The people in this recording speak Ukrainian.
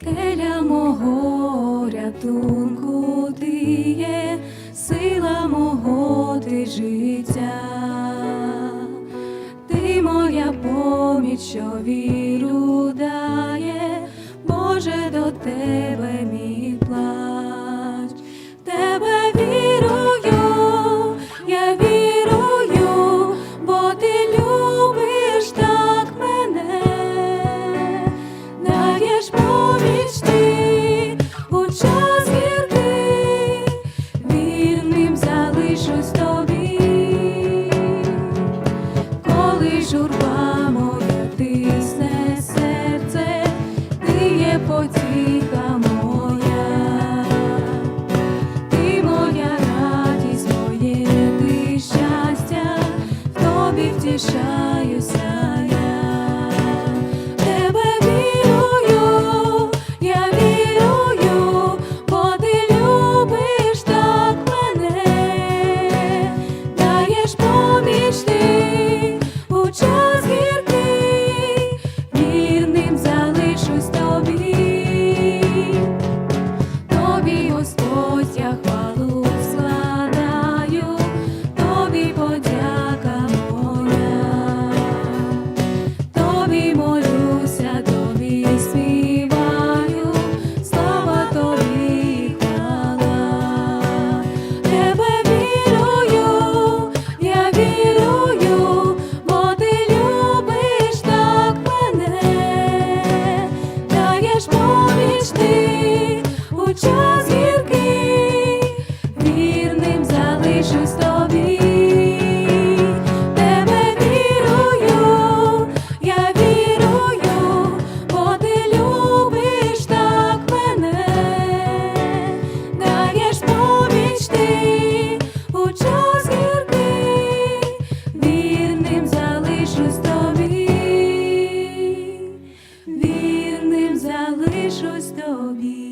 Скеля мого рятунку ти є, сила мого ти життя, ти моя поміч, що віру дає, Боже до тебе. з тобі, коли журба моя тисне серце, ти є потіка моя, ти моя радість, моє ти щастя, тобі втішаюся. Господь, я тобі подяка тобі молюся, тобі співаю, слава тобі, тебе вірую, я вірую, бо ти любиш так мене, даєш поміч ти. Just тобі.